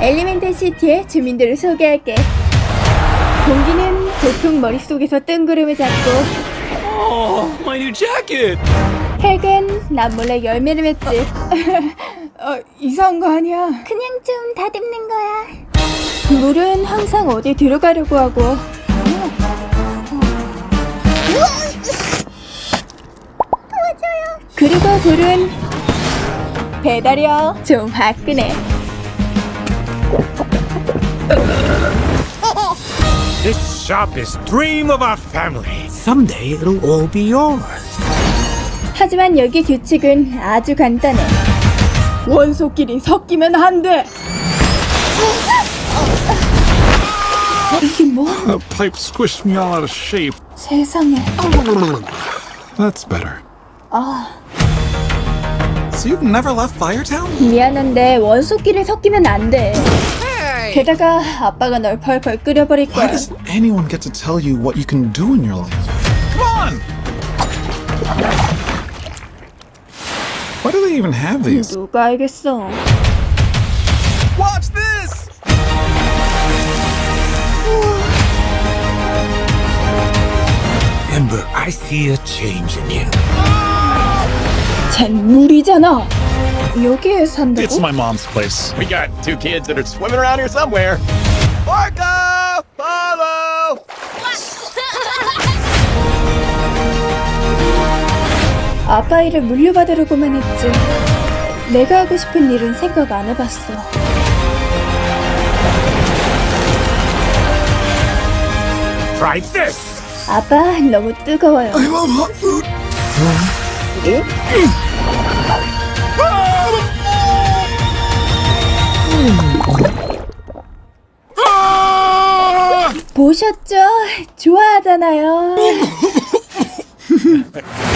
엘리멘탈 시티의 주민들을 소개할게. 공기는 보통 머릿속에서 뜬구름을 잡고 Oh, my new jacket! 핵은 난 몰래 열매를 맺지. 어, 이상한 거 아니야. 그냥 좀 다듬는 거야. 물은 항상 어디 들어가려고 하고. 도와줘요. 그리고 불은 배달이요. 좀 화끈해. Is dream of our family. Someday it'll all be yours. 하지만 여기 규칙은 아주 간단해. 원소끼리 섞이면 안 돼. 이게 뭐? The pipe squished me all out of shape. 세상에. That's better. So you've never left Firetown? 미안한데 원소끼리 섞이면 안 돼. 게다가 아빠가 널 펄펄 끓여버릴 Why 거야. does anyone get to tell you what you can do in your life? Come on! Why do they even have these? 누가 알겠어. Watch this! Ember, I see a change in you. 쟨 물이잖아. 여기에 산다고? It's my mom's place. We got two kids that are swimming around here somewhere. Orca! Follow! 아빠 일을 물려받으려고만 했지. 내가 하고 싶은 일은 생각 안 해봤어. Try this. 아빠 너무 뜨거워요. I love hot food. 보셨죠? 좋아하잖아요.